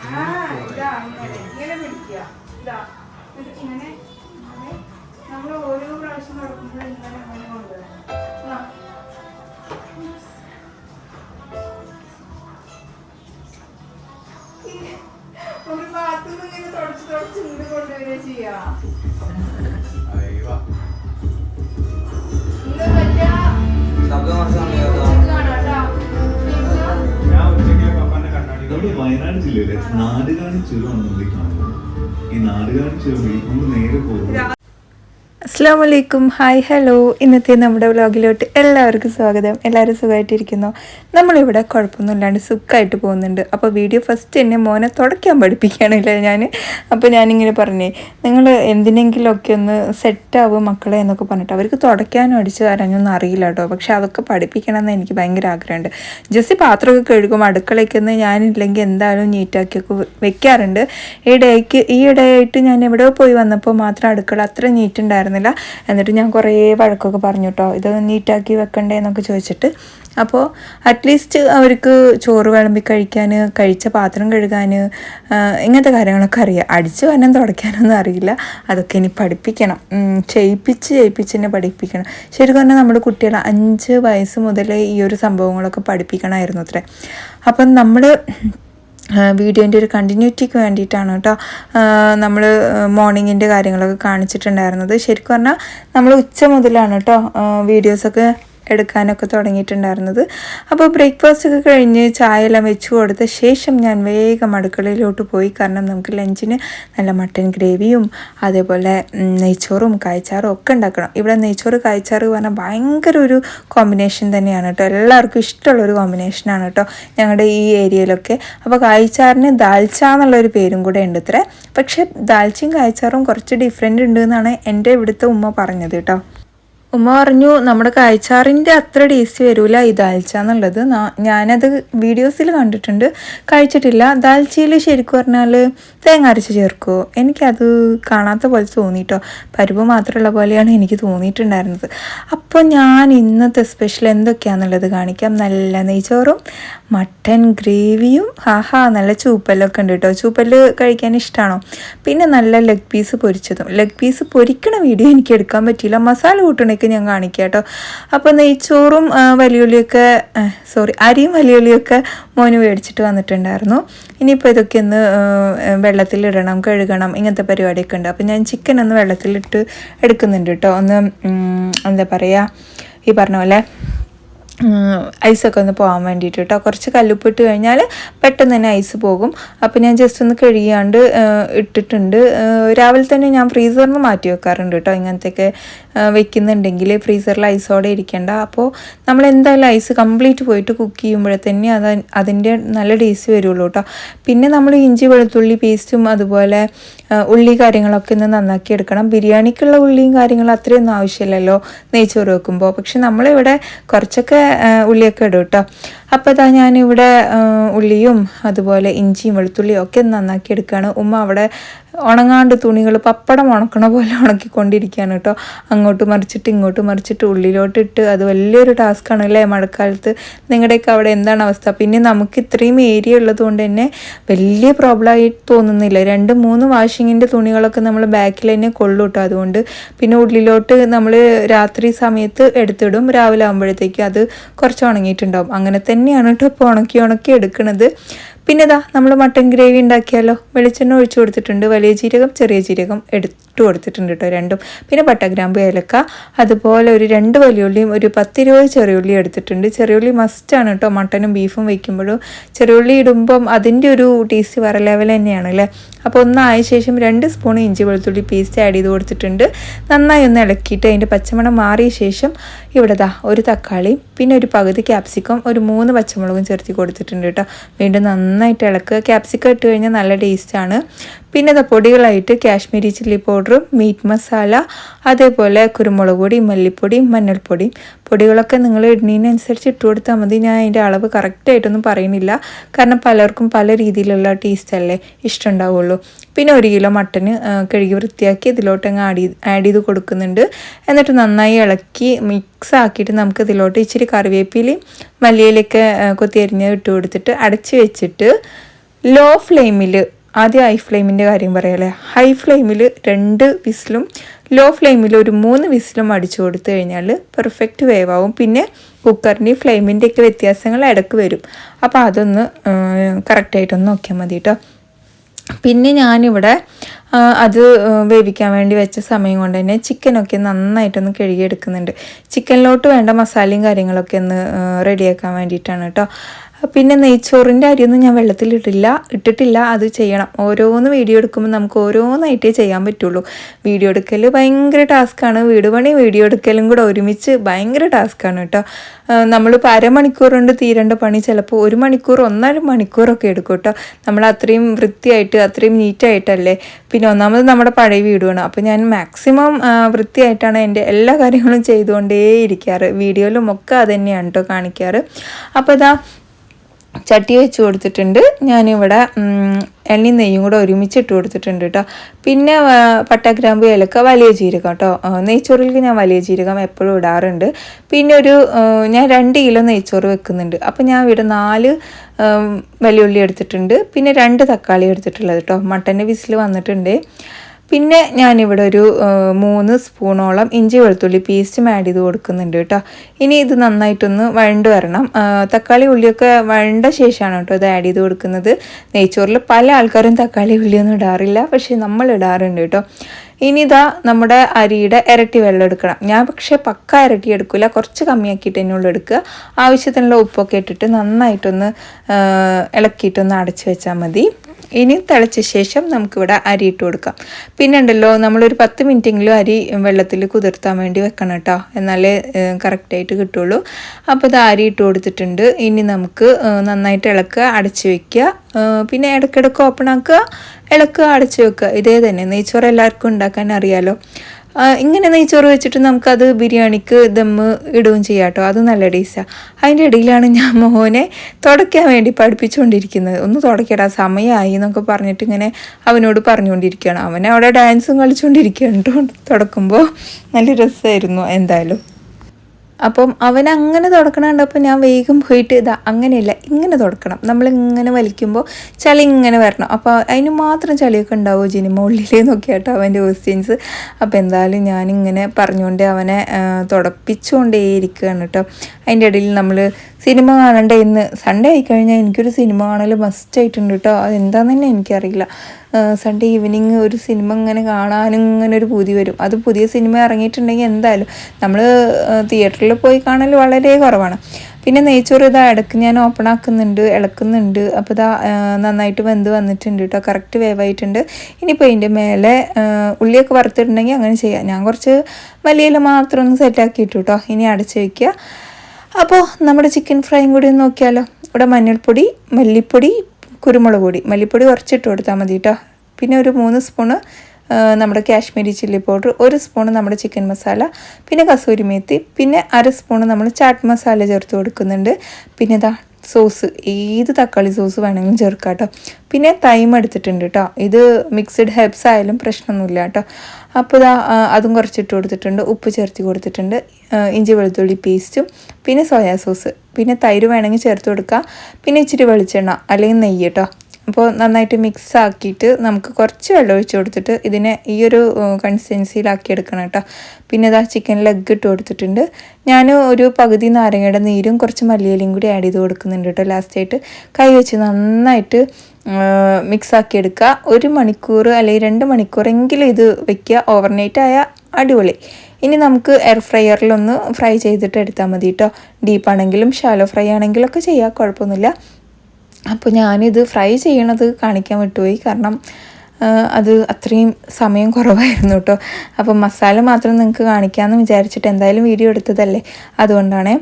ഇങ്ങനെ പിടിക്കുക. ഇതാ ഇങ്ങനെ നമ്മൾ ഓരോ പ്രാവശ്യം നടക്കുമ്പോൾ ഇങ്ങനെ അങ്ങനെ കൊണ്ടുവരണം. ആ. ഈ ഒരു ഭാഗത്തുനിന്ന് ഇങ്ങനെ തുടച്ച് തുടച്ച് ഇങ്ങോട്ട് കൊണ്ടുവരിക ചെയ്യാ. ഇന്ന് മറ്റേ ശബ്ദം കുറച്ച് നമ്മുടെ വയനാട് ജില്ലയിലെ നാടുകാണി ചുരമാണ് നമ്മൾ ഈ കാണുന്നത്. ഈ നാടുകാണി ചുരം നമ്മൾ നേരെ പോകുന്നത്. അസ്സാം വലൈക്കും ഹായ് ഹലോ. ഇന്നത്തെ നമ്മുടെ വ്ലോഗിലോട്ട് എല്ലാവർക്കും സ്വാഗതം. എല്ലാവരും സുഖമായിട്ടിരിക്കുന്നു? നമ്മളിവിടെ കുഴപ്പമൊന്നുമില്ലാണ്ട് സുഖമായിട്ട് പോകുന്നുണ്ട്. അപ്പോൾ വീഡിയോ ഫസ്റ്റ് എന്നെ മോനെ തുടയ്ക്കാൻ പഠിപ്പിക്കുകയാണല്ലേ ഞാൻ അപ്പോൾ ഞാനിങ്ങനെ പറഞ്ഞേ നിങ്ങൾ എന്തിനെങ്കിലുമൊക്കെ ഒന്ന് സെറ്റാവും മക്കളെ എന്നൊക്കെ പറഞ്ഞിട്ട് അവർക്ക് തുടയ്ക്കാനും അടിച്ചു തരാനൊന്നും അറിയില്ല കേട്ടോ. പക്ഷെ അതൊക്കെ പഠിപ്പിക്കണം എന്ന് എനിക്ക് ഭയങ്കര ആഗ്രഹമുണ്ട്. ജസ്റ്റ് പാത്രമൊക്കെ കഴുകും അടുക്കളയ്ക്കൊന്ന് ഞാനില്ലെങ്കിൽ എന്തായാലും നീറ്റാക്കിയൊക്കെ വെക്കാറുണ്ട്. ഈ ഇടയ്ക്ക് ഈ ഇടയായിട്ട് ഞാൻ എവിടെയോ പോയി വന്നപ്പോൾ മാത്രം അടുക്കള അത്ര നീറ്റ് ഉണ്ടായിരുന്നില്ല എന്നിട്ട് ഞാൻ കുറേ വഴക്കൊക്കെ പറഞ്ഞു കേട്ടോ ഇത് നീറ്റാക്കി വെക്കണ്ടേ എന്നൊക്കെ ചോദിച്ചിട്ട്. അപ്പോൾ അറ്റ്ലീസ്റ്റ് അവർക്ക് ചോറ് വിളമ്പി കഴിക്കാൻ കഴിച്ച പാത്രം കഴുകാൻ ഇങ്ങനത്തെ കാര്യങ്ങളൊക്കെ അറിയാം. അടിച്ച് വരണം തുടയ്ക്കാനൊന്നും അറിയില്ല. അതൊക്കെ ഇനി പഠിപ്പിക്കണം. ചെയ്യിപ്പിച്ച് ചെയ്യിപ്പിച്ച് തന്നെ പഠിപ്പിക്കണം. ശരിക്കും പറഞ്ഞാൽ നമ്മുടെ കുട്ടികൾ അഞ്ച് വയസ്സ് മുതലേ ഈ ഒരു സംഭവങ്ങളൊക്കെ പഠിപ്പിക്കണമായിരുന്നു അത്രേ. അപ്പം നമ്മൾ വീഡിയോന്റെ ഒരു കണ്ടിന്യൂറ്റിക്ക് വേണ്ടിയിട്ടാണ് കേട്ടോ. നമ്മൾ മോർണിംഗിന്റെ കാര്യങ്ങളൊക്കെ കാണിച്ചിട്ടുണ്ടായിരുന്നത്. ശരിക്കും പറഞ്ഞാൽ നമ്മൾ ഉച്ച മുതലാണ് കേട്ടോ വീഡിയോസൊക്കെ എടുക്കാനൊക്കെ തുടങ്ങിയിട്ടുണ്ടായിരുന്നത്. അപ്പോൾ ബ്രേക്ക്ഫാസ്റ്റ് ഒക്കെ കഴിഞ്ഞ് ചായ എല്ലാം വെച്ച് കൊടുത്ത ശേഷം ഞാൻ വേഗം അടുക്കളയിലോട്ട് പോയി. കാരണം നമുക്ക് ലഞ്ചിന് നല്ല മട്ടൻ ഗ്രേവിയും അതേപോലെ നെയ്ച്ചോറും കായ്ച്ചാറും ഒക്കെ ഉണ്ടാക്കണം. ഇവിടെ നെയ്ച്ചോറ് കായ്ച്ചാറ് പറഞ്ഞാൽ ഭയങ്കര ഒരു കോമ്പിനേഷൻ തന്നെയാണ് കേട്ടോ. എല്ലാവർക്കും ഇഷ്ടമുള്ളൊരു കോമ്പിനേഷനാണ് കേട്ടോ ഞങ്ങളുടെ ഈ ഏരിയയിലൊക്കെ. അപ്പോൾ കായ്ച്ചാറിന് ദാൽച്ച എന്നുള്ളൊരു പേരും കൂടെ ഉണ്ട് ഇത്ര. പക്ഷേ ദാൽച്ചയും കായ്ച്ചാറും കുറച്ച് ഡിഫറെന്റ് ഉണ്ട് എന്നാണ് എന്റെ ഇവിടുത്തെ ഉമ്മ പറഞ്ഞത് കേട്ടോ. ഉമ്മ പറഞ്ഞു നമ്മുടെ കാഴ്ചാറിന്റെ അത്ര ടേസ്റ്റ് വരില്ല ഈ ദാൽച്ച എന്നുള്ളത്. ഞാനത് വീഡിയോസിൽ കണ്ടിട്ടുണ്ട്. കഴിച്ചിട്ടില്ല. ദാൽച്ചയിൽ ശരിക്കും പറഞ്ഞാൽ തേങ്ങ അരച്ച് ചേർക്കുമോ എനിക്കത് കാണാത്ത പോലെ തോന്നിയിട്ടോ പരിപ്പ് മാത്രമുള്ള പോലെയാണ് എനിക്ക് തോന്നിയിട്ടുണ്ടായിരുന്നത്. അപ്പോൾ ഞാൻ ഇന്നത്തെ സ്പെഷ്യൽ എന്തൊക്കെയാണെന്നുള്ളത് കാണിക്കാം. നല്ല നെയ്ച്ചോറും മട്ടൻ ഗ്രേവിയും ഹാഹാ നല്ല ചൂപ്പല്ലൊക്കെ ഉണ്ട് കേട്ടോ ചൂപ്പല്ല് കഴിക്കാൻ ഇഷ്ടമാണോ പിന്നെ നല്ല ലെഗ് പീസ് പൊരിച്ചതും. ലെഗ് പീസ് പൊരിക്കണ വീഡിയോ എനിക്ക് എടുക്കാൻ പറ്റിയില്ല. മസാല കൂട്ടണേക്ക് ഞാൻ കാണിക്കാം കേട്ടോ. അപ്പോൾ നെയ്ച്ചോറും വലിയുള്ളിയൊക്കെ സോറി അരിയും വലിയുള്ളിയൊക്കെ മോന് മേടിച്ചിട്ട് വന്നിട്ടുണ്ടായിരുന്നു. ഇനിയിപ്പോൾ ഇതൊക്കെ ഒന്ന് വെള്ളത്തിലിടണം കഴുകണം ഇങ്ങനത്തെ പരിപാടിയൊക്കെ ഉണ്ട്. അപ്പോൾ ഞാൻ ചിക്കൻ ഒന്ന് വെള്ളത്തിലിട്ട് എടുക്കുന്നുണ്ട് കേട്ടോ. ഒന്ന് എന്താ പറയുക ഈ പറഞ്ഞ പോലെ ഐസൊക്കെ ഒന്ന് പോകാൻ വേണ്ടിയിട്ട് കേട്ടോ കുറച്ച് കല്ലുപ്പിട്ട് കഴിഞ്ഞാൽ പെട്ടെന്ന് തന്നെ ഐസ് പോകും. അപ്പോൾ ഞാൻ ജസ്റ്റ് ഒന്ന് കഴുകിയാണ്ട് ഇട്ടിട്ടുണ്ട്. രാവിലെ തന്നെ ഞാൻ ഫ്രീസറിന് മാറ്റി വെക്കാറുണ്ട് കേട്ടോ ഇങ്ങനത്തെയൊക്കെ വെക്കുന്നുണ്ടെങ്കിൽ ഫ്രീസറിൽ ഐസോടെ ഇരിക്കേണ്ട. അപ്പോൾ നമ്മൾ എന്തായാലും ഐസ് കംപ്ലീറ്റ് പോയിട്ട് കുക്ക് ചെയ്യുമ്പോഴേ തന്നെ അത് അതിന്റെ നല്ല ടേസ്റ്റ് വരുള്ളൂ കേട്ടോ പിന്നെ നമ്മൾ ഇഞ്ചി വെളുത്തുള്ളി പേസ്റ്റും അതുപോലെ ഉള്ളി കാര്യങ്ങളൊക്കെ ഒന്ന് നന്നാക്കി എടുക്കണം. ബിരിയാണിക്കുള്ള ഉള്ളിയും കാര്യങ്ങളും അത്രയൊന്നും ആവശ്യമില്ലല്ലോ നെയ്ച്ചോറ് വെക്കുമ്പോൾ പക്ഷെ നമ്മളിവിടെ കുറച്ചൊക്കെ ഉള്ളിയൊക്കെ ഇടും കേട്ടോ അപ്പോൾ ഇതാ ഞാനിവിടെ ഉള്ളിയും അതുപോലെ ഇഞ്ചിയും വെളുത്തുള്ളിയും ഒക്കെ നന്നാക്കി എടുക്കുകയാണ്. ഉമ്മ അവിടെ ഉണങ്ങാണ്ട് തുണികൾ പപ്പടം ഉണക്കണ പോലെ ഉണക്കിക്കൊണ്ടിരിക്കുകയാണ് കേട്ടോ. അങ്ങോട്ട് മറിച്ചിട്ട് ഇങ്ങോട്ട് മറിച്ചിട്ട് ഉള്ളിലോട്ട് ഇട്ട് അത് വലിയൊരു ടാസ്ക്കാണ് അല്ലേ മഴക്കാലത്ത്? നിങ്ങളുടെയൊക്കെ അവിടെ എന്താണ് അവസ്ഥ? പിന്നെ നമുക്ക് ഇത്രയും ഏരിയ ഉള്ളത് കൊണ്ട് തന്നെ വലിയ പ്രോബ്ലം ആയി തോന്നുന്നില്ല. രണ്ട് മൂന്ന് വാഷിങ്ങിന്റെ തുണികളൊക്കെ നമ്മൾ ബാക്കിൽ തന്നെ കൊള്ളു കേട്ടോ. അതുകൊണ്ട് പിന്നെ ഉള്ളിലോട്ട് നമ്മൾ രാത്രി സമയത്ത് എടുത്തിടും. രാവിലെ ആകുമ്പോഴത്തേക്കും അത് കുറച്ച് ഉണങ്ങിയിട്ടുണ്ടാവും. അങ്ങനെ തന്നെയാണ് കേട്ടോ ഇപ്പോൾ ഉണക്കി ഉണക്കി എടുക്കുന്നത് പിന്നെ ഇതാ നമ്മൾ മട്ടൻ ഗ്രേവി ഉണ്ടാക്കിയാലോ? വെളിച്ചെണ്ണ ഒഴിച്ചു കൊടുത്തിട്ടുണ്ട്. വലിയ ജീരകം ചെറിയ ജീരകം എടുത്തു കൊടുത്തിട്ടുണ്ട് കേട്ടോ രണ്ടും. പിന്നെ പട്ടഗ്രാമ്പ് ഏലക്ക. അതുപോലെ ഒരു രണ്ട് വലിയുള്ളിയും ഒരു പത്തിരുപത് ചെറിയുള്ളി എടുത്തിട്ടുണ്ട്. ചെറിയുള്ളി മസ്റ്റാണ് കേട്ടോ മട്ടനും ബീഫും വയ്ക്കുമ്പോഴും ചെറിയുള്ളി ഇടുമ്പം അതിന്റെ ഒരു ടേസ്റ്റ് വേറെ ലെവൽ തന്നെയാണ് അല്ലേ അപ്പോൾ ഒന്നായ ശേഷം രണ്ട് സ്പൂൺ ഇഞ്ചി വെളുത്തുള്ളി പേസ്റ്റ് ആഡ് ചെയ്ത് കൊടുത്തിട്ടുണ്ട്. നന്നായി ഒന്ന് ഇളക്കിയിട്ട് അതിന്റെ പച്ചമണം മാറിയ ശേഷം ഇവിടെ ഒരു തക്കാളി പിന്നെ ഒരു പകുതി ക്യാപ്സിക്കം ഒരു മൂന്ന് പച്ചമുളകും ചേർത്തി കൊടുത്തിട്ടുണ്ട് കേട്ടോ വീണ്ടും നന്നായിട്ട് ഇളക്കുക. ക്യാപ്സിക്കം ഇട്ട് കഴിഞ്ഞാൽ നല്ല ടേസ്റ്റാണ് പിന്നെ അത് പൊടികളായിട്ട് കാശ്മീരി ചില്ലി പൗഡറും മീറ്റ് മസാല അതേപോലെ കുരുമുളക് പൊടി മല്ലിപ്പൊടി മഞ്ഞൾപ്പൊടി. പൊടികളൊക്കെ നിങ്ങൾ ഇടുന്നതിനനുസരിച്ച് ഇട്ട് കൊടുത്താൽ മതി. ഞാൻ അതിന്റെ അളവ് കറക്റ്റായിട്ടൊന്നും പറയുന്നില്ല. കാരണം പലർക്കും പല രീതിയിലുള്ള ടേസ്റ്റ് അല്ലേ ഇഷ്ടമുണ്ടാവുള്ളൂ. പിന്നെ ഒരു കിലോ മട്ടന് കഴുകി വൃത്തിയാക്കി ഇതിലോട്ട് അങ്ങ് ആഡ് ചെയ്ത് ആഡ് ചെയ്ത് കൊടുക്കുന്നുണ്ട്. എന്നിട്ട് നന്നായി ഇളക്കി മിക്സ് ആക്കിയിട്ട് നമുക്ക് ഇതിലോട്ട് ഇച്ചിരി കറിവേപ്പിലയും മല്ലിയിലൊക്കെ കൊത്തിയരിഞ്ഞ് ഇട്ട് കൊടുത്തിട്ട് അടച്ച് വെച്ചിട്ട് ലോ ഫ്ലെയിമിൽ ആദ്യം ഹൈ ഫ്ലെയിമിന്റെ കാര്യം പറയാമല്ലേ ഹൈ ഫ്ലെയിമിൽ രണ്ട് വിസിലും ലോ ഫ്ലെയിമിൽ ഒരു മൂന്ന് വിസിലും അടിച്ചു കൊടുത്തു കഴിഞ്ഞാൽ പെർഫെക്റ്റ് ആവും. പിന്നെ കുക്കറിന്റെ ഫ്ലെയിമിന്റെയൊക്കെ വ്യത്യാസങ്ങൾ ഇടയ്ക്ക് വരും. അപ്പോൾ അതൊന്ന് കറക്റ്റായിട്ടൊന്ന് നോക്കിയാൽ മതി കേട്ടോ പിന്നെ ഞാനിവിടെ അത് വേവിക്കാൻ വേണ്ടി വെച്ച സമയം കൊണ്ട് തന്നെ ചിക്കനൊക്കെ നന്നായിട്ടൊന്ന് കഴുകിയെടുക്കുന്നുണ്ട്. ചിക്കനിലോട്ട് വേണ്ട മസാലയും കാര്യങ്ങളൊക്കെ ഒന്ന് റെഡിയാക്കാൻ വേണ്ടിയിട്ടാണ് കേട്ടോ പിന്നെ നെയ്ച്ചോറിന്റെ അരിയൊന്നും ഞാൻ വെള്ളത്തിലിട്ടില്ല ഇട്ടിട്ടില്ല. അത് ചെയ്യണം. ഓരോന്ന് വീഡിയോ എടുക്കുമ്പോൾ നമുക്ക് ഓരോന്നായിട്ടേ ചെയ്യാൻ പറ്റുള്ളൂ. വീഡിയോ എടുക്കൽ ഭയങ്കര ടാസ്ക്കാണ് വീട് പണി വീഡിയോ എടുക്കലും കൂടെ ഒരുമിച്ച് ഭയങ്കര ടാസ്ക്കാണ് കേട്ടോ. നമ്മളിപ്പോൾ അരമണിക്കൂർ കൊണ്ട് തീരേണ്ട പണി ചിലപ്പോൾ ഒരു മണിക്കൂർ ഒന്നര മണിക്കൂറൊക്കെ എടുക്കും കേട്ടോ. നമ്മൾ അത്രയും വൃത്തിയായിട്ട് അത്രയും നീറ്റായിട്ടല്ലേ പിന്നെ ഒന്നാമത് നമ്മുടെ പഴയ വീടുമാണ് അപ്പോൾ ഞാൻ മാക്സിമം വൃത്തിയായിട്ടാണ് എന്റെ എല്ലാ കാര്യങ്ങളും ചെയ്തുകൊണ്ടേ ഇരിക്കാറ് വീഡിയോയിലും ഒക്കെ അത് തന്നെയാണ് കേട്ടോ കാണിക്കാറ്. അപ്പോൾ ഇതാ ചട്ടി വെച്ച് കൊടുത്തിട്ടുണ്ട്. ഞാനിവിടെ എണ്ണയും നെയ്യും കൂടെ ഒരുമിച്ച് ഇട്ട് കൊടുത്തിട്ടുണ്ട് കേട്ടോ പിന്നെ പട്ടഗ്രാമ്പ് പട്ട ഗ്രാമ്പു ഏലക്ക വലിയ ജീരകം കേട്ടോ നെയ്ച്ചോറിലേക്ക് ഞാൻ വലിയ ജീരകം എപ്പോഴും ഇടാറുണ്ട്. പിന്നെ ഒരു ഞാൻ രണ്ട് കിലോ നെയ്ച്ചോറ് വെക്കുന്നുണ്ട്. അപ്പം ഞാൻ ഇവിടെ നാല് വലിയുള്ളി എടുത്തിട്ടുണ്ട്. പിന്നെ രണ്ട് തക്കാളി എടുത്തിട്ടുള്ളത് കേട്ടോ മട്ടന്റെ വിസിൽ വന്നിട്ടുണ്ട്. പിന്നെ ഞാനിവിടെ ഒരു മൂന്ന് സ്പൂണോളം ഇഞ്ചി വെളുത്തുള്ളി പേസ്റ്റും ആഡ് ചെയ്ത് കൊടുക്കുന്നുണ്ട് കേട്ടോ. ഇനി ഇത് നന്നായിട്ടൊന്ന് വഴണ്ട് വരണം. തക്കാളി ഉള്ളിയൊക്കെ വഴണ്ട ശേഷമാണ് കേട്ടോ ഇത് ആഡ് ചെയ്ത് കൊടുക്കുന്നത്. നെയ്ച്ചോറിൽ പല ആൾക്കാരും തക്കാളി ഉള്ളിയൊന്നും ഇടാറില്ല പക്ഷേ നമ്മൾ ഇടാറുണ്ട് കേട്ടോ. ഇനി ഇതാ നമ്മുടെ അരിയുടെ ഇരട്ടി വെള്ളം എടുക്കണം. ഞാൻ പക്ഷേ പക്ക ഇരട്ടി എടുക്കില്ല കുറച്ച് കമ്മിയാക്കിയിട്ട് തന്നെ ഉള്ളൂ എടുക്കുക. ആവശ്യത്തിനുള്ള ഉപ്പൊക്കെ ഇട്ടിട്ട് നന്നായിട്ടൊന്ന് ഇളക്കിയിട്ടൊന്ന് അടച്ചു വെച്ചാൽ മതി. ഇനി തിളച്ച ശേഷം നമുക്കിവിടെ അരി ഇട്ട് കൊടുക്കാം. പിന്നെ ഉണ്ടല്ലോ നമ്മളൊരു പത്ത് മിനിറ്റെങ്കിലും അരി വെള്ളത്തിൽ കുതിർത്താൻ വേണ്ടി വെക്കണം കേട്ടോ. എന്നാലേ കറക്റ്റായിട്ട് കിട്ടുള്ളൂ. അപ്പോൾ ഇത് അരി ഇട്ട് കൊടുത്തിട്ടുണ്ട്. ഇനി നമുക്ക് നന്നായിട്ട് ഇളക്കുക അടച്ച് വെക്കുക. ഏഹ്, പിന്നെ ഇടയ്ക്കിടയ്ക്ക് ഓപ്പൺ ആക്കുക ഇളക്കുക അടച്ച് വെക്കുക. ഇതേ തന്നെ. നെയ്ച്ചോറ് എല്ലാവർക്കും ഉണ്ടാക്കാൻ അറിയാലോ. ഇങ്ങനെ നെയ്ച്ചോറ് വെച്ചിട്ട് നമുക്കത് ബിരിയാണിക്ക് ദമ്മ് ഇടുകയും ചെയ്യാം കേട്ടോ. അത് നല്ല ടേസ്റ്റാണ് അതിന്റെ ഇടയിലാണ് ഞാൻ മോനെ തുടയ്ക്കാൻ വേണ്ടി പഠിപ്പിച്ചുകൊണ്ടിരിക്കുന്നത്. ഒന്ന് തുടയ്ക്കടാ സമയമായി എന്നൊക്കെ പറഞ്ഞിട്ട് ഇങ്ങനെ അവനോട് പറഞ്ഞുകൊണ്ടിരിക്കുകയാണ്. അവനെ അവിടെ ഡാൻസും കളിച്ചുകൊണ്ടിരിക്കുകയാണ് കേട്ടോ. തുടക്കുമ്പോൾ. നല്ല രസമായിരുന്നു എന്തായാലും. അപ്പം അവൻ അങ്ങനെ തുടക്കണം കണ്ടപ്പോൾ ഞാൻ വേഗം പോയിട്ട് ഇതാ അങ്ങനെയല്ല ഇങ്ങനെ തുടക്കണം. നമ്മൾ ഇങ്ങനെ വലിക്കുമ്പോൾ ചളി ഇങ്ങനെ വരണം. അപ്പോൾ അതിന് മാത്രം ചളിയൊക്കെ ഉണ്ടാവുമോ ജിനി? മുകളിലേന്നൊക്കെ നോക്കിയാട്ടോ അവന്റെ ക്വസ്റ്റ്യൻസ് അപ്പോൾ എന്തായാലും ഞാനിങ്ങനെ പറഞ്ഞുകൊണ്ട് അവനെ തുടപ്പിച്ചുകൊണ്ടേ ഇരിക്കുകയാണ് കേട്ടോ. അതിന്റെ ഇടയിൽ നമ്മൾ സിനിമ കാണണ്ടേ ഇന്ന് സൺഡേ ആയിക്കഴിഞ്ഞാൽ എനിക്കൊരു സിനിമ കാണൽ മസ്റ്റ് ആയിട്ടുണ്ട് കേട്ടോ. അതെന്താണെന്ന് തന്നെ എനിക്കറിയില്ല. സൺഡേ ഈവനിങ് ഒരു സിനിമ ഇങ്ങനെ കാണാനും ഇങ്ങനെ ഒരു പൂതി വരും. അത് പുതിയ സിനിമ ഇറങ്ങിയിട്ടുണ്ടെങ്കിൽ എന്തായാലും നമ്മൾ തിയേറ്ററിൽ പോയി കാണൽ വളരെ കുറവാണ്. പിന്നെ നെയ്ച്ചോറ് ഇതാ ഇടയ്ക്ക് ഞാൻ ഓപ്പൺ ആക്കുന്നുണ്ട് ഇളക്കുന്നുണ്ട്. അപ്പോൾ ഇതാ നന്നായിട്ട് വെന്ത് വന്നിട്ടുണ്ട് കേട്ടോ കറക്റ്റ് വേവായിട്ടുണ്ട്. ഇനിയിപ്പോൾ ഇതിന്റെ മേലെ ഉള്ളിയൊക്കെ വറുത്തിട്ടുണ്ടെങ്കിൽ അങ്ങനെ ചെയ്യാം. ഞാൻ കുറച്ച് വലിയ മാത്രം ഒന്ന് സെറ്റാക്കിയിട്ടു കേട്ടോ ഇനി അടച്ച് വയ്ക്കുക അപ്പോൾ നമ്മുടെ ചിക്കൻ ഫ്രൈയും കൂടി നോക്കിയാലോ. ഇവിടെ മഞ്ഞൾപ്പൊടി മല്ലിപ്പൊടി കുരുമുളക് പൊടി മല്ലിപ്പൊടി കുറച്ചിട്ട് കൊടുത്താൽ മതി കേട്ടോ പിന്നെ ഒരു മൂന്ന് സ്പൂണ് നമ്മുടെ കാശ്മീരി ചില്ലി പൗഡർ ഒരു സ്പൂണ് നമ്മുടെ ചിക്കൻ മസാല പിന്നെ കസൂരി മേത്തി പിന്നെ അര സ്പൂണ് നമ്മൾ ചാട്ട് മസാല ചേർത്ത് കൊടുക്കുന്നുണ്ട്. പിന്നെ ഇതാ സോസ് ഏത് തക്കാളി സോസ് വേണമെങ്കിലും ചേർക്കാം കേട്ടോ പിന്നെ തൈമ് എടുത്തിട്ടുണ്ട് കേട്ടോ ഇത് മിക്സഡ് ഹെബ്സ് ആയാലും പ്രശ്നമൊന്നുമില്ല കേട്ടോ അപ്പോൾ ഇതാ അതും കുറച്ചിട്ട് കൊടുത്തിട്ടുണ്ട്. ഉപ്പ് ചേർത്ത് കൊടുത്തിട്ടുണ്ട്. ഇഞ്ചി വെളുത്തുള്ളി പേസ്റ്റും പിന്നെ സോയാ സോസ് പിന്നെ തൈര് വേണമെങ്കിൽ ചേർത്ത് കൊടുക്കുക പിന്നെ ഇച്ചിരി വെളിച്ചെണ്ണ അല്ലെങ്കിൽ നെയ്യ് കേട്ടോ. അപ്പോൾ നന്നായിട്ട് മിക്സ് ആക്കിയിട്ട് നമുക്ക് കുറച്ച് വെള്ളം ഒഴിച്ച് കൊടുത്തിട്ട് ഇതിനെ ഈ ഒരു കൺസിസ്റ്റൻസിയിലാക്കി എടുക്കണം കേട്ടോ. പിന്നെ ഇതാ ചിക്കൻ ലെഗ് ഇട്ട് കൊടുത്തിട്ടുണ്ട്. ഞാൻ ഒരു പകുതി നാരങ്ങയുടെ നീരും കുറച്ച് മല്ലിയിലയും കൂടി ആഡ് ചെയ്ത് കൊടുക്കുന്നുണ്ട് കേട്ടോ. ലാസ്റ്റായിട്ട് കൈ വെച്ച് നന്നായിട്ട് മിക്സ് ആക്കി എടുക്കുക ഒരു മണിക്കൂർ അല്ലെങ്കിൽ രണ്ട് മണിക്കൂറെങ്കിലും ഇത് വെക്കുക ഓവർനൈറ്റ് ആയ അടിപൊളി. ഇനി നമുക്ക് എയർ ഫ്രയറിലൊന്ന് ഫ്രൈ ചെയ്തിട്ട് എടുത്താൽ മതി കേട്ടോ ഡീപ്പാണെങ്കിലും ഷാലോ ഫ്രൈ ആണെങ്കിലും ഒക്കെ ചെയ്യാം. കുഴപ്പമൊന്നുമില്ല. അപ്പോൾ ഞാനിത് ഫ്രൈ ചെയ്യണത് കാണിക്കാൻ വിട്ടുപോയി. കാരണം അത് അത്രയും സമയം കുറവായിരുന്നു കേട്ടോ അപ്പോൾ മസാല മാത്രം നിങ്ങൾക്ക് കാണിക്കാമെന്ന് വിചാരിച്ചിട്ട് എന്തായാലും വീഡിയോ എടുത്തതല്ലേ? അതുകൊണ്ടാണ്.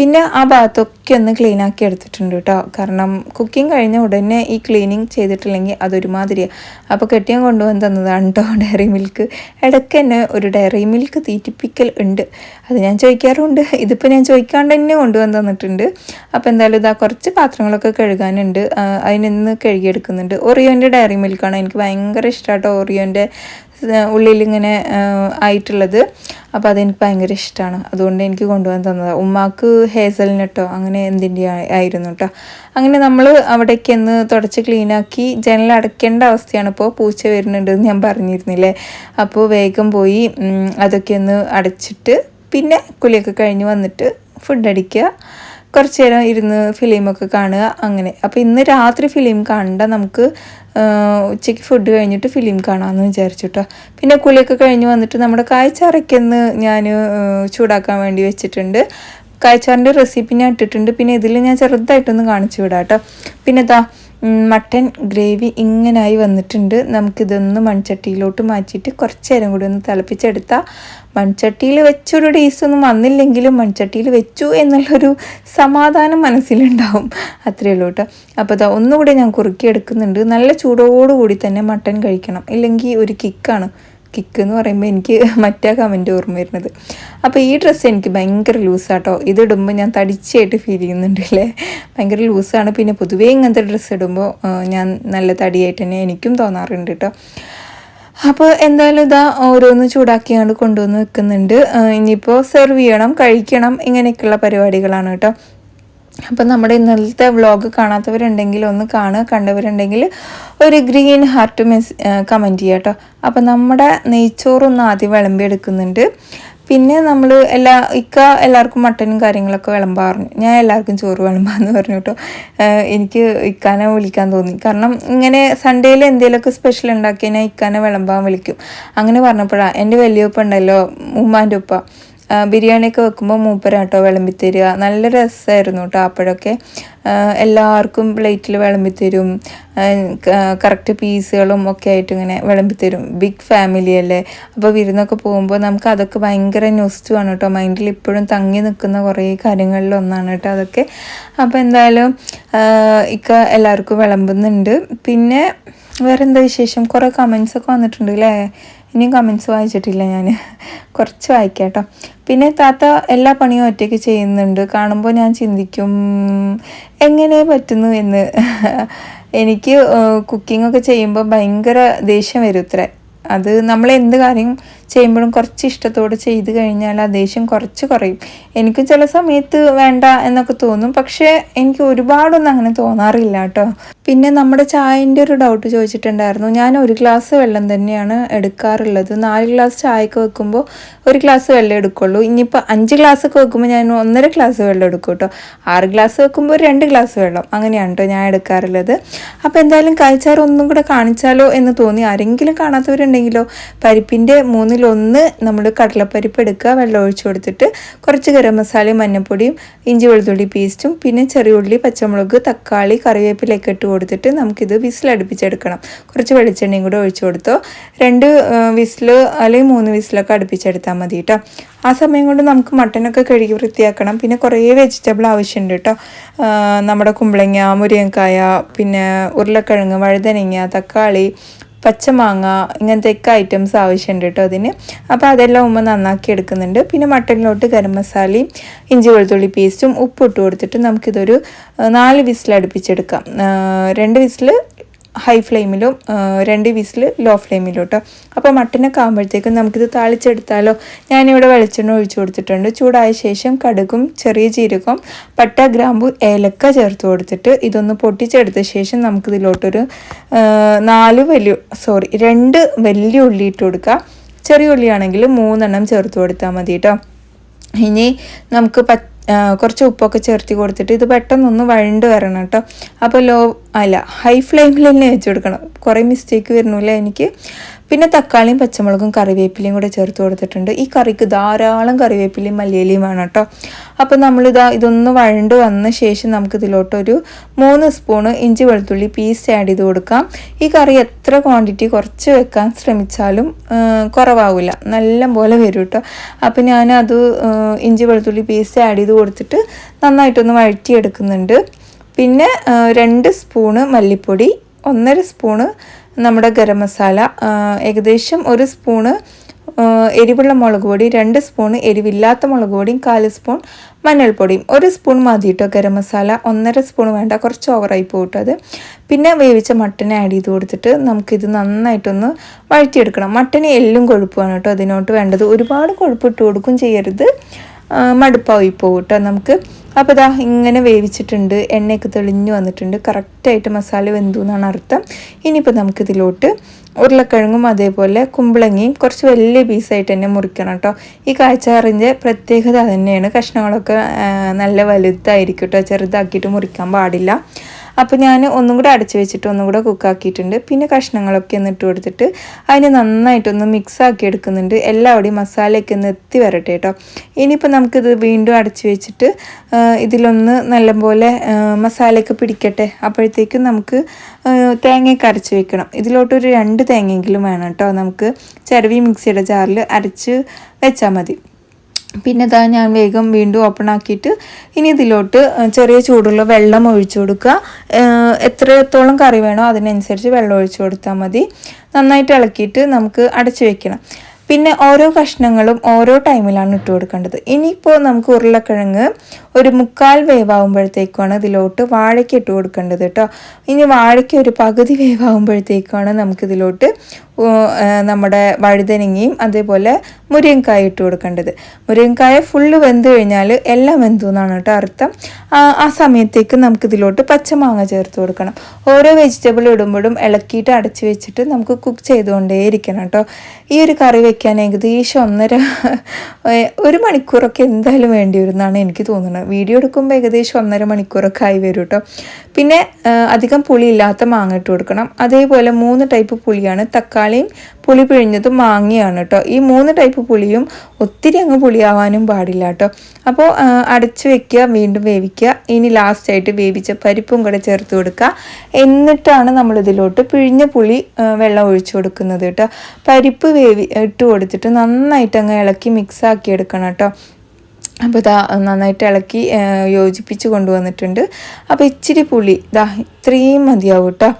പിന്നെ ആ ഭാഗത്തൊക്കെ ഒന്ന് ക്ലീൻ ആക്കി എടുത്തിട്ടുണ്ട് കേട്ടോ കാരണം കുക്കിംഗ് കഴിഞ്ഞ ഉടനെ ഈ ക്ലീനിങ് ചെയ്തിട്ടില്ലെങ്കിൽ അതൊരുമാതിരിയാണ് അപ്പോൾ കെട്ടിയാൻ കൊണ്ടുവന്ന് തന്നതാണ് കേട്ടോ ഡയറി മിൽക്ക് ഇടയ്ക്ക് തന്നെ ഒരു ഡയറി മിൽക്ക് തീറ്റിപ്പിക്കൽ ഉണ്ട്. അത് ഞാൻ ചോദിക്കാറുണ്ട്. ഇതിപ്പോൾ ഞാൻ ചോദിക്കാണ്ട് തന്നെ കൊണ്ടുവന്ന് തന്നിട്ടുണ്ട്. അപ്പോൾ എന്തായാലും ഇതാ കുറച്ച് പാത്രങ്ങളൊക്കെ കഴുകാനുണ്ട്. അതിനൊന്ന് കഴുകിയെടുക്കുന്നുണ്ട്. ഒറിയോന്റെ ഡയറി മിൽക്കാണ് എനിക്ക് ഭയങ്കര ഇഷ്ടമാട്ടോ ഒറിയോന്റെ ഉള്ളിലിങ്ങനെ ആയിട്ടുള്ളത്. അപ്പോൾ അതെനിക്ക് ഭയങ്കര ഇഷ്ടമാണ് അതുകൊണ്ട് എനിക്ക് കൊണ്ടുവന്ന് തന്നതാണ് ഉമ്മാക്ക് ഹേസലിനട്ടോ അങ്ങനെ എന്തിന്റെ ആയിരുന്നു കേട്ടോ അങ്ങനെ നമ്മൾ അവിടേക്ക് എന്ന് തുടച്ച് ക്ലീനാക്കി ജനൽ അടയ്ക്കേണ്ട അവസ്ഥയാണ് ഇപ്പോൾ പൂച്ച വരുന്നുണ്ട് എന്ന് ഞാൻ പറഞ്ഞിരുന്നില്ലേ? അപ്പോൾ വേഗം പോയി അതൊക്കെ ഒന്ന് അടച്ചിട്ട് പിന്നെ കുളിയൊക്കെ കഴിഞ്ഞ് വന്നിട്ട് ഫുഡ് അടിക്കുക. കുറച്ച് നേരം ഇരുന്ന് ഫിലിമൊക്കെ കാണുക അങ്ങനെ. അപ്പോൾ ഇന്ന് രാത്രി ഫിലിം കണ്ട നമുക്ക് ഉച്ചയ്ക്ക് ഫുഡ് കഴിഞ്ഞിട്ട് ഫിലിം കാണാമെന്ന് വിചാരിച്ചു കേട്ടോ പിന്നെ കുളിയൊക്കെ കഴിഞ്ഞ് വന്നിട്ട് നമ്മുടെ കാഴ്ചറയ്ക്കെന്ന് ഞാൻ ചൂടാക്കാൻ വേണ്ടി വെച്ചിട്ടുണ്ട്. കായ്ച്ചാറിന്റെ റെസിപ്പി ഞാൻ ഇട്ടിട്ടുണ്ട്. പിന്നെ ഇതിൽ ഞാൻ ചെറുതായിട്ടൊന്ന് കാണിച്ചു വിടാം കേട്ടോ പിന്നെ ഇതാ മട്ടൻ ഗ്രേവി ഇങ്ങനായി വന്നിട്ടുണ്ട്. നമുക്കിതൊന്ന് മൺചട്ടിയിലോട്ട് മാറ്റിയിട്ട് കുറച്ച് നേരം കൂടി ഒന്ന് തിളപ്പിച്ചെടുത്താൽ മൺചട്ടിയിൽ വെച്ചൊരു ടേസ്റ്റ് ഒന്നും വന്നില്ലെങ്കിലും മൺചട്ടിയിൽ വെച്ചു എന്നുള്ളൊരു സമാധാനം മനസ്സിലുണ്ടാവും. അത്രയേ ഉള്ളൂ കേട്ടോ. അപ്പോൾ അതാ ഒന്നുകൂടി ഞാൻ കുറുക്കി എടുക്കുന്നുണ്ട് നല്ല ചൂടോടുകൂടി തന്നെ മട്ടൻ കഴിക്കണം. ഇല്ലെങ്കിൽ ഒരു കിക്കാണ് കിക്ക് എന്ന് പറയുമ്പോൾ എനിക്ക് മറ്റേ കമന്റ് ഓർമ്മ വരുന്നത്. അപ്പോൾ ഈ ഡ്രസ്സ് എനിക്ക് ഭയങ്കര ലൂസാട്ടോ ഇതിടുമ്പോൾ ഞാൻ തടിച്ചായിട്ട് ഫീൽ ചെയ്യുന്നുണ്ട് അല്ലേ ഭയങ്കര ലൂസാണ് പിന്നെ പൊതുവേ ഇങ്ങനത്തെ ഡ്രസ്സ് ഇടുമ്പോൾ ഞാൻ നല്ല തടിയായിട്ട് തന്നെ എനിക്കും തോന്നാറുണ്ട് കേട്ടോ അപ്പോൾ എന്തായാലും ഇതാ ഓരോന്ന് ചൂടാക്കിയാണ്ട് കൊണ്ടുവന്ന് വെക്കുന്നുണ്ട്. ഇനിയിപ്പോൾ സെർവ് ചെയ്യണം കഴിക്കണം ഇങ്ങനെയൊക്കെയുള്ള പരിപാടികളാണ് കേട്ടോ അപ്പം നമ്മുടെ ഇന്നലത്തെ വ്ലോഗ് കാണാത്തവരുണ്ടെങ്കിൽ ഒന്ന് കാണുക കണ്ടവരുണ്ടെങ്കിൽ ഒരു ഗ്രീൻ ഹാർട്ട് മെസ് കമന്റ് ചെയ്യുക കേട്ടോ. അപ്പം നമ്മുടെ നെയ്ച്ചോറൊന്ന് ആദ്യം വിളമ്പി എടുക്കുന്നുണ്ട് പിന്നെ നമ്മൾ എല്ലാ ഇക്ക എല്ലാവർക്കും മട്ടനും കാര്യങ്ങളൊക്കെ വിളമ്പാറുണ്ട്. ഞാൻ എല്ലാവർക്കും ചോറ് വിളമ്പാന്ന് പറഞ്ഞു കേട്ടോ. എനിക്ക് ഇക്കാനെ വിളിക്കാൻ തോന്നി. കാരണം ഇങ്ങനെ സൺഡേയിൽ എന്തെങ്കിലുമൊക്കെ സ്പെഷ്യൽ ഉണ്ടാക്കിയാൽ ഞാൻ ഇക്കാനെ വിളമ്പാൻ വിളിക്കും. അങ്ങനെ പറഞ്ഞപ്പോഴാണ് എന്റെ വലിയ ഉപ്പ ഉണ്ടല്ലോ ഉമ്മാന്റെ ഉപ്പ. ബിരിയാണിയൊക്കെ വെക്കുമ്പോൾ മൂപ്പരാട്ടോ വിളമ്പി തരിക നല്ല രസമായിരുന്നു കേട്ടോ അപ്പോഴൊക്കെ. എല്ലാവർക്കും പ്ലേറ്റിൽ വിളമ്പി തരും കറക്റ്റ് പീസുകളും ഒക്കെ ആയിട്ട് ഇങ്ങനെ വിളമ്പി തരും ബിഗ് ഫാമിലി അല്ലേ? അപ്പോൾ വിരുന്നൊക്കെ പോകുമ്പോൾ നമുക്ക് അതൊക്കെ ഭയങ്കര ന്യൂസ്റ്റുമാണ് കേട്ടോ മൈൻഡിൽ ഇപ്പോഴും തങ്ങി നിൽക്കുന്ന കുറേ കാര്യങ്ങളിൽ ഒന്നാണ് കേട്ടോ അതൊക്കെ. അപ്പോൾ എന്തായാലും ഇക്ക എല്ലാവർക്കും വിളമ്പുന്നുണ്ട്. പിന്നെ വേറെ എന്താ വിശേഷം? കുറേ കമൻസ് ഒക്കെ വന്നിട്ടുണ്ട് അല്ലേ ഇനിയും കമൻസ് വായിച്ചിട്ടില്ല ഞാൻ കുറച്ച് വായിക്കാം കേട്ടോ പിന്നെ താത്ത എല്ലാ പണിയും ഒറ്റയ്ക്ക് ചെയ്യുന്നുണ്ട്. കാണുമ്പോൾ ഞാൻ ചിന്തിക്കും എങ്ങനെ പറ്റുന്നു എന്ന്. എനിക്ക് കുക്കിംഗ് ഒക്കെ ചെയ്യുമ്പോൾ ഭയങ്കര ദേഷ്യം വരും ഇത്ര. അത് നമ്മൾ എന്ത് കാര്യം ചെയ്യുമ്പോഴും കുറച്ച് ഇഷ്ടത്തോടെ ചെയ്ത് കഴിഞ്ഞാൽ ആ ദേഷ്യം കുറച്ച് കുറയും. എനിക്ക് ചില സമയത്ത് വേണ്ട എന്നൊക്കെ തോന്നും. പക്ഷേ എനിക്ക് ഒരുപാടൊന്നും അങ്ങനെ തോന്നാറില്ല കേട്ടോ. പിന്നെ നമ്മുടെ ചായന്റെ ഒരു ഡൗട്ട് ചോദിച്ചിട്ടുണ്ടായിരുന്നു. ഞാൻ ഒരു ഗ്ലാസ് വെള്ളം തന്നെയാണ് എടുക്കാറുള്ളത്. നാല് ഗ്ലാസ് ചായക്ക് വെക്കുമ്പോൾ ഒരു ഗ്ലാസ് വെള്ളം എടുക്കുള്ളൂ. ഇനിയിപ്പോൾ അഞ്ച് ഗ്ലാസ് ഒക്കെ വെക്കുമ്പോൾ ഞാൻ ഒന്നര ഗ്ലാസ് വെള്ളം എടുക്കും കേട്ടോ. ആറ് ഗ്ലാസ് വെക്കുമ്പോൾ രണ്ട് ഗ്ലാസ് വെള്ളം. അങ്ങനെയാണ് കേട്ടോ ഞാൻ എടുക്കാറുള്ളത്. അപ്പോൾ എന്തായാലും കഴിച്ചാറൊന്നും കൂടെ കാണിച്ചാലോ എന്ന് തോന്നി. ആരെങ്കിലും കാണാത്തവരുണ്ടെങ്കിലോ പരിപ്പിന്റെ മൂന്നിലൊന്ന് നമ്മൾ കടലപ്പരിപ്പ് എടുക്കുക. വെള്ളം ഒഴിച്ചു കൊടുത്തിട്ട് കുറച്ച് ഗരം മസാലയും മഞ്ഞൾപ്പൊടിയും ഇഞ്ചി വെളുത്തുള്ളി പേസ്റ്റും പിന്നെ ചെറിയ ഉള്ളി പച്ചമുളക് തക്കാളി കറിവേപ്പിലൊക്കെ ഇട്ട് കൊടുത്തിട്ട് നമുക്കിത് വിസിലടുപ്പിച്ചെടുക്കണം കുറച്ച് വെളിച്ചെണ്ണയും കൂടെ ഒഴിച്ചു കൊടുത്തോ. രണ്ട് വിസിൽ അല്ലെങ്കിൽ മൂന്ന് വിസിലൊക്കെ അടുപ്പിച്ചെടുത്താൽ മതി കേട്ടോ. ആ സമയം കൊണ്ട് നമുക്ക് മട്ടനൊക്കെ കഴുകി വൃത്തിയാക്കണം. പിന്നെ കുറേ വെജിറ്റബിൾ ആവശ്യമുണ്ട് കേട്ടോ. നമ്മുടെ കുമ്പളങ്ങ മുരിങ്ങക്കായ പിന്നെ ഉരുളക്കിഴങ്ങ് വഴുതനങ്ങ തക്കാളി പച്ചമാങ്ങ ഇങ്ങനത്തെ ഇങ്ങനത്തെയൊക്കെ ഐറ്റംസ് ആവശ്യമുണ്ട് കേട്ടോ അതിന്. അപ്പോൾ അതെല്ലാം ഉമ്മ നന്നാക്കി എടുക്കുന്നുണ്ട്. പിന്നെ മട്ടനിലോട്ട് ഗരം മസാലയും ഇഞ്ചി വെളുത്തുള്ളി പേസ്റ്റും ഉപ്പ് ഇട്ട് കൊടുത്തിട്ട് നമുക്കിതൊരു നാല് വിസിൽ അടുപ്പിച്ചെടുക്കാം രണ്ട് വിസിൽ ഹൈ ഫ്ലെയിമിലും രണ്ട് വിസിൽ ലോ ഫ്ലെയിമിലും കേട്ടോ അപ്പോൾ മട്ടനൊക്കെ ആകുമ്പോഴത്തേക്കും നമുക്കിത് താളിച്ചെടുത്താലോ ഞാനിവിടെ വെളിച്ചെണ്ണ ഒഴിച്ചു കൊടുത്തിട്ടുണ്ട്. ചൂടായ ശേഷം കടുകും ചെറിയ ജീരകം പട്ട ഗ്രാമ്പു ഏലക്ക ചേർത്ത് കൊടുത്തിട്ട് ഇതൊന്ന് പൊട്ടിച്ചെടുത്ത ശേഷം നമുക്കിതിലോട്ടൊരു നാല് വലിയ സോറി രണ്ട് വലിയ ഉള്ളി ഇട്ട് കൊടുക്കുക ചെറിയ ഉള്ളിയാണെങ്കിൽ മൂന്നെണ്ണം ചേർത്ത് കൊടുത്താൽ മതി കേട്ടോ ഇനി നമുക്ക് പ ആ, കുറച്ച് ഉപ്പൊക്കെ ചേർത്തി കൊടുത്തിട്ട് ഇത് പെട്ടെന്നൊന്ന് വഴണ്ട് വരണം കേട്ടോ. അപ്പോൾ ലോ അല്ല ഹൈ ഫ്ലെയിമിൽ തന്നെ വെച്ച് കൊടുക്കണം. കുറേ മിസ്റ്റേക്ക് വരണമില്ല എനിക്ക്? പിന്നെ തക്കാളിയും പച്ചമുളകും കറിവേപ്പിലയും കൂടെ ചേർത്ത് കൊടുത്തിട്ടുണ്ട്. ഈ കറിക്ക് ധാരാളം കറിവേപ്പിലയും മല്ലിയിലയും വേണം കേട്ടോ. അപ്പോൾ നമ്മളിതാ ഇതൊന്ന് വഴണ്ട് വന്ന ശേഷം നമുക്ക് ഇതിലോട്ടൊരു മൂന്ന് സ്പൂണ് ഇഞ്ചി വെളുത്തുള്ളി പീസ് ആഡ് ചെയ്ത് കൊടുക്കാം. ഈ കറി എത്ര ക്വാണ്ടിറ്റി കുറച്ച് വെക്കാൻ ശ്രമിച്ചാലും കുറവാകില്ല നല്ല പോലെ വരും കേട്ടോ. അപ്പോൾ ഞാനത് ഇഞ്ചി വെളുത്തുള്ളി പേസ്റ്റ് ആഡ് ചെയ്ത് കൊടുത്തിട്ട് നന്നായിട്ടൊന്ന് വഴറ്റിയെടുക്കുന്നുണ്ട്. പിന്നെ രണ്ട് സ്പൂണ് മല്ലിപ്പൊടി ഒന്നര സ്പൂണ് നമ്മുടെ ഗരം മസാല ഏകദേശം ഒരു സ്പൂണ് എരിവുള്ള മുളക് പൊടി രണ്ട് സ്പൂൺ എരിവില്ലാത്ത മുളക് പൊടിയും കാൽ സ്പൂൺ മഞ്ഞൾപ്പൊടിയും. ഒരു സ്പൂൺ മതി കേട്ടോ ഗരം മസാല. ഒന്നര സ്പൂൺ വേണ്ട കുറച്ച് ഓവറായി അത്. പിന്നെ വേവിച്ച മട്ടനെ ആഡ് ചെയ്ത് കൊടുത്തിട്ട് നമുക്കിത് നന്നായിട്ടൊന്ന് വഴറ്റിയെടുക്കണം. മട്ടന് എല്ലും കൊഴുപ്പാണ് കേട്ടോ അതിനോട്ട് വേണ്ടത്. ഒരുപാട് കൊഴുപ്പ് ഇട്ട് കൊടുക്കും ചെയ്യരുത്. മടുപ്പായി പോകും കേട്ടോ നമുക്ക്. അപ്പോൾ ഇതാ ഇങ്ങനെ വേവിച്ചിട്ടുണ്ട് എണ്ണയൊക്കെ തെളിഞ്ഞു വന്നിട്ടുണ്ട്. കറക്റ്റായിട്ട് മസാല വെന്തു എന്നാണ് അർത്ഥം. ഇനിയിപ്പോൾ നമുക്കിതിലോട്ട് ഉരുളക്കിഴങ്ങും അതേപോലെ കുമ്പളങ്ങയും കുറച്ച് വലിയ പീസായിട്ട് തന്നെ മുറിക്കണം കേട്ടോ. ഈ കാഴ്ചാറിന്റെ പ്രത്യേകത തന്നെയാണ്. കഷ്ണങ്ങളൊക്കെ നല്ല വലുതായിരിക്കും കേട്ടോ. ചെറുതാക്കിയിട്ട് മുറിക്കാൻ പാടില്ല. അപ്പോൾ ഞാൻ ഒന്നും കൂടെ അടച്ചു വെച്ചിട്ട് ഒന്നും കൂടെ കുക്കാക്കിയിട്ടുണ്ട് പിന്നെ കഷ്ണങ്ങളൊക്കെ ഒന്ന് ഇട്ട് കൊടുത്തിട്ട് അതിന് നന്നായിട്ടൊന്ന് മിക്സ് ആക്കി എടുക്കുന്നുണ്ട്. എല്ലാവിടെയും മസാലയൊക്കെ ഒന്ന് എത്തി വരട്ടെ കേട്ടോ ഇനിയിപ്പോൾ നമുക്കിത് വീണ്ടും അടച്ചു വെച്ചിട്ട് ഇതിലൊന്ന് നല്ലപോലെ മസാലയൊക്കെ പിടിക്കട്ടെ. അപ്പോഴത്തേക്കും നമുക്ക് തേങ്ങയൊക്കെ അരച്ച് വെക്കണം. ഇതിലോട്ടൊരു രണ്ട് തേങ്ങയെങ്കിലും വേണം കേട്ടോ നമുക്ക് ചിരവി മിക്സിയുടെ ജാറിൽ അരച്ച് വെച്ചാൽ മതി. പിന്നെ ഇതാ ഞാൻ വേഗം വീണ്ടും ഓപ്പൺ ആക്കിയിട്ട് ഇനി ഇതിലോട്ട് ചെറിയ ചൂടുള്ള വെള്ളം ഒഴിച്ചു കൊടുക്കുക. എത്രത്തോളം കറി വേണോ അതിനനുസരിച്ച് വെള്ളം ഒഴിച്ചു കൊടുത്താൽ മതി. നന്നായിട്ട് ഇളക്കിയിട്ട് നമുക്ക് അടച്ചു വെക്കണം. പിന്നെ ഓരോ കഷ്ണങ്ങളും ഓരോ ടൈമിലാണ് ഇട്ട് കൊടുക്കേണ്ടത്. ഇനിയിപ്പോൾ നമുക്ക് ഉരുളക്കിഴങ്ങ് ഒരു മുക്കാൽ വേവാകുമ്പോഴത്തേക്കുമാണ് ഇതിലോട്ട് വാഴയ്ക്ക് ഇട്ട് കൊടുക്കേണ്ടത് കേട്ടോ. ഇനി വാഴയ്ക്ക് ഒരു പകുതി വേവാകുമ്പോഴത്തേക്കുമാണ് നമുക്കിതിലോട്ട് നമ്മുടെ വഴുതനങ്ങയും അതേപോലെ മുരിങ്ങക്കായ ഇട്ട് കൊടുക്കേണ്ടത്. മുരിങ്ങക്കായ ഫുള്ള് വെന്ത് കഴിഞ്ഞാൽ എല്ലാം വെന്തു എന്നാണ് കേട്ടോ അർത്ഥം. ആ സമയത്തേക്ക് സമയത്തേക്ക് നമുക്കിതിലോട്ട് പച്ചമാങ്ങ ചേർത്ത് കൊടുക്കണം. ഓരോ വെജിറ്റബിൾ ഇടുമ്പോഴും ഇളക്കിയിട്ട് അടച്ച് വെച്ചിട്ട് നമുക്ക് കുക്ക് ചെയ്തുകൊണ്ടേ ഇരിക്കണം കേട്ടോ. ഈ ഒരു കറി വെക്കാൻ ഏകദേശം ഒന്നര ഒരു മണിക്കൂറൊക്കെ എന്തായാലും വേണ്ടി വരും എന്നാണ് എനിക്ക് തോന്നുന്നത്. വീഡിയോ എടുക്കുമ്പോൾ ഏകദേശം ഒന്നര മണിക്കൂറൊക്കെ ആയി വരും കേട്ടോ. പിന്നെ അധികം പുളിയില്ലാത്ത മാങ്ങ ഇട്ട് കൊടുക്കണം. അതേപോലെ മൂന്ന് ടൈപ്പ് പുളിയാണ് തക്കാളിയും പുളി പിഴിഞ്ഞതും മാങ്ങയാണ് കേട്ടോ ഈ മൂന്ന് ടൈപ്പ് പുളിയും ഒത്തിരി അങ്ങ് പുളിയാവാനും പാടില്ല കേട്ടോ അപ്പോൾ അടച്ചു വെക്കുക വീണ്ടും വേവിക്കുക. ഇനി ലാസ്റ്റായിട്ട് വേവിച്ച പരിപ്പും കൂടെ ചേർത്ത് കൊടുക്കുക. എന്നിട്ടാണ് നമ്മൾ ഇതിലോട്ട് പിഴിഞ്ഞ പുളി വെള്ളം ഒഴിച്ചു കൊടുക്കുന്നത് കേട്ടോ പരിപ്പ് വേവി ഇട്ട് കൊടുത്തിട്ട് നന്നായിട്ട് അങ്ങ് ഇളക്കി മിക്സ് ആക്കി എടുക്കണം കേട്ടോ അപ്പോൾ ഇതാ നന്നായിട്ട് ഇളക്കി യോജിപ്പിച്ച് കൊണ്ടുവന്നിട്ടുണ്ട്. അപ്പോൾ ഇച്ചിരി പുളി ഇതാ ഇത്രയും മതിയാവും കേട്ടോ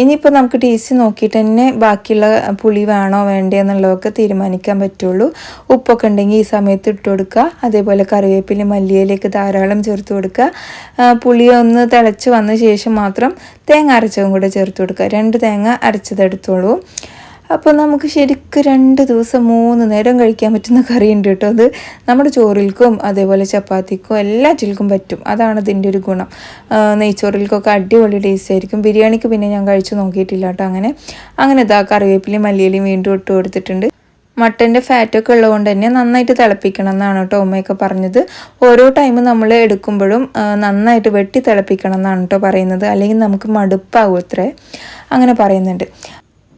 ഇനിയിപ്പോൾ നമുക്ക് ടേസ്റ്റ് നോക്കിയിട്ട് തന്നെ ബാക്കിയുള്ള പുളി വേണോ വേണ്ടേ എന്നുള്ളതൊക്കെ തീരുമാനിക്കാൻ പറ്റുള്ളൂ. ഉപ്പൊക്കെ ഉണ്ടെങ്കിൽ ഈ സമയത്ത് ഇട്ട് കൊടുക്കുക. അതേപോലെ കറിവേപ്പില മല്ലിയിലേക്ക് ധാരാളം ചേർത്ത് കൊടുക്കുക. പുളി ഒന്ന് തിളച്ച് വന്ന ശേഷം മാത്രം തേങ്ങ അരച്ചതും കൂടെ ചേർത്ത് കൊടുക്കുക. രണ്ട് തേങ്ങ അരച്ചതെടുത്തോളൂ. അപ്പോൾ നമുക്ക് ശരിക്കും രണ്ട് ദിവസം മൂന്ന് നേരം കഴിക്കാൻ പറ്റുന്ന കറി ഉണ്ട് കേട്ടോ അത്. നമ്മുടെ ചോറിൽക്കും അതേപോലെ ചപ്പാത്തിക്കും എല്ലാറ്റിൽക്കും പറ്റും. അതാണ് ഇതിന്റെ ഒരു ഗുണം. നെയ്ച്ചോറിൽക്കൊക്കെ അടിപൊളി ടേസ്റ്റ് ആയിരിക്കും. ബിരിയാണിക്ക് പിന്നെ ഞാൻ കഴിച്ചു നോക്കിയിട്ടില്ല കേട്ടോ അങ്ങനെ. അങ്ങനെ ഇതാ കറിവേപ്പിലയും മല്ലിയിലയും വീണ്ടും ഇട്ട് കൊടുത്തിട്ടുണ്ട്. മട്ടന്റെ ഫാറ്റൊക്കെ ഉള്ളതുകൊണ്ട് തന്നെ നന്നായിട്ട് തിളപ്പിക്കണം എന്നാണ് കേട്ടോ ഉമ്മയൊക്കെ പറഞ്ഞത്. ഓരോ ടൈം നമ്മൾ എടുക്കുമ്പോഴും നന്നായിട്ട് വെട്ടി തിളപ്പിക്കണം എന്നാണ് കേട്ടോ പറയുന്നത്. അല്ലെങ്കിൽ നമുക്ക് മടുപ്പാകും അത്രേ. അങ്ങനെ പറയുന്നുണ്ട്.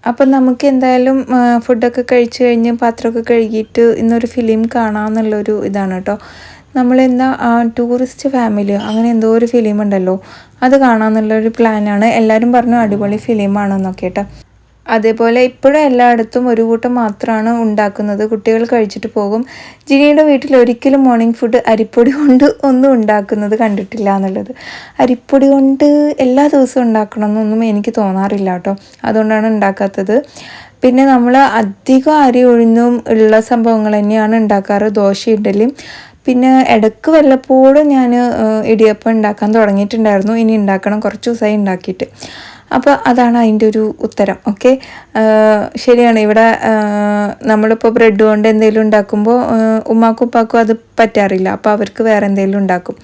അപ്പം നമുക്ക് എന്തായാലും ഫുഡൊക്കെ കഴിച്ചു കഴിഞ്ഞ് പാത്രമൊക്കെ കഴുകിയിട്ട് ഇന്നൊരു ഫിലിം കാണാമെന്നുള്ളൊരു ഇതാണ് കേട്ടോ നമ്മളെന്താ ടൂറിസ്റ്റ് ഫാമിലി അങ്ങനെ എന്തോ ഒരു ഫിലിം ഉണ്ടല്ലോ അത് കാണാമെന്നുള്ളൊരു പ്ലാനാണ് എല്ലാവരും പറഞ്ഞു അടിപൊളി ഫിലിമാണെന്നൊക്കെ കേട്ടോ അതേപോലെ ഇപ്പോഴും എല്ലായിടത്തും ഒരു കൂട്ടം മാത്രമാണ് ഉണ്ടാക്കുന്നത്. കുട്ടികൾ കഴിച്ചിട്ട് പോകും. ജിനിയുടെ വീട്ടിൽ ഒരിക്കലും മോർണിംഗ് ഫുഡ് അരിപ്പൊടി കൊണ്ട് ഒന്നും ഉണ്ടാക്കുന്നത് കണ്ടിട്ടില്ല എന്നുള്ളത്. അരിപ്പൊടി കൊണ്ട് എല്ലാ ദിവസവും ഉണ്ടാക്കണമെന്നൊന്നും എനിക്ക് തോന്നാറില്ല കേട്ടോ. അതുകൊണ്ടാണ് ഉണ്ടാക്കാത്തത്. പിന്നെ നമ്മൾ അധികം അരി ഒഴിഞ്ഞും ഉള്ള സംഭവങ്ങൾ തന്നെയാണ് ഉണ്ടാക്കാറ്. ദോശ ഇഡലിയും പിന്നെ ഇടയ്ക്ക് വല്ലപ്പോഴും ഞാൻ ഇടിയപ്പം ഉണ്ടാക്കാൻ തുടങ്ങിയിട്ടുണ്ടായിരുന്നു. ഇനി ഉണ്ടാക്കണം. കുറച്ച് ദിവസമായി ഉണ്ടാക്കിയിട്ട്. അപ്പോൾ അതാണ് അതിന്റെ ഒരു ഉത്തരം ഓക്കെ ശരിയാണ്. ഇവിടെ നമ്മളിപ്പോൾ ബ്രെഡ് കൊണ്ട് എന്തെങ്കിലും ഉണ്ടാക്കുമ്പോൾ ഉമ്മാക്കും ഉപ്പാക്കും അത് പറ്റാറില്ല. അപ്പോൾ അവർക്ക് വേറെ എന്തെങ്കിലും ഉണ്ടാക്കും.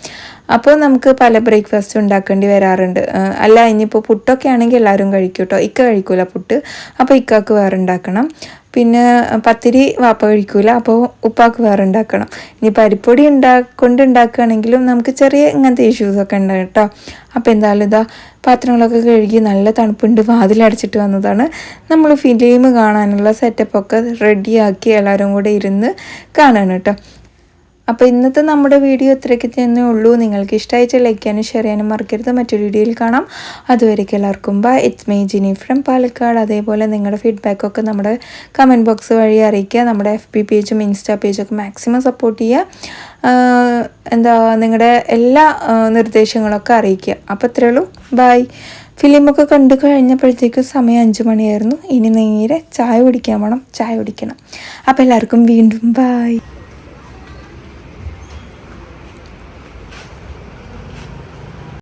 അപ്പോൾ നമുക്ക് പല ബ്രേക്ക്ഫാസ്റ്റ് ഉണ്ടാക്കേണ്ടി വരാറുണ്ട്. അല്ല ഇനിയിപ്പോൾ പുട്ടൊക്കെ ആണെങ്കിൽ എല്ലാവരും കഴിക്കും കേട്ടോ ഇക്ക കഴിക്കൂല പുട്ട്. അപ്പോൾ ഇക്കാക്ക് വേറെ ഉണ്ടാക്കണം പിന്നെ പത്തിരി വാപ്പ കഴിക്കൂല. അപ്പോൾ ഉപ്പാക്ക് വേറെ ഉണ്ടാക്കണം ഇനി പരിപ്പൊടി ഉണ്ടാ കൊണ്ട് ഉണ്ടാക്കുകയാണെങ്കിലും നമുക്ക് ചെറിയ ഇങ്ങനത്തെ ഇഷ്യൂസൊക്കെ ഉണ്ട് കേട്ടോ. അപ്പോൾ എന്തായാലും ഇതാ പാത്രങ്ങളൊക്കെ കഴുകി നല്ല തണുപ്പുണ്ട്. വാതിലടച്ചിട്ട് വന്നതാണ്. നമ്മൾ ഫിലിം കാണാനുള്ള സെറ്റപ്പൊക്കെ റെഡിയാക്കി എല്ലാവരും കൂടെ ഇരുന്ന് കാണാണ് കേട്ടോ. അപ്പോൾ ഇന്നത്തെ നമ്മുടെ വീഡിയോ ഇത്രയ്ക്ക് തന്നെ ഉള്ളൂ. നിങ്ങൾക്ക് ഇഷ്ടമായിട്ട് ലൈക്ക് ചെയ്യാനും ഷെയർ ചെയ്യാനും മറക്കരുത്. മറ്റൊരു വീഡിയോയിൽ കാണാം. അതുവരേക്കും എല്ലാവർക്കും bye it's me Jini from Palakkad. അതേപോലെ നിങ്ങളുടെ ഫീഡ്ബാക്കൊക്കെ നമ്മുടെ കമന്റ് ബോക്സ് വഴി അറിയിക്കുക. നമ്മുടെ എഫ് ബി പേജും ഇൻസ്റ്റാ പേജൊക്കെ മാക്സിമം സപ്പോർട്ട് ചെയ്യുക. എന്താ നിങ്ങളുടെ എല്ലാ നിർദ്ദേശങ്ങളൊക്കെ അറിയിക്കുക. അപ്പോൾ ഇത്രയേ ഉള്ളൂ. ബൈ ഫിലിമൊക്കെ കണ്ടു കഴിഞ്ഞപ്പോഴത്തേക്കും സമയം അഞ്ച് മണിയായിരുന്നു. ഇനി നേരെ ചായ കുടിക്കാൻ വേണം ചായ കുടിക്കണം. അപ്പോൾ എല്ലാവർക്കും വീണ്ടും ബായ്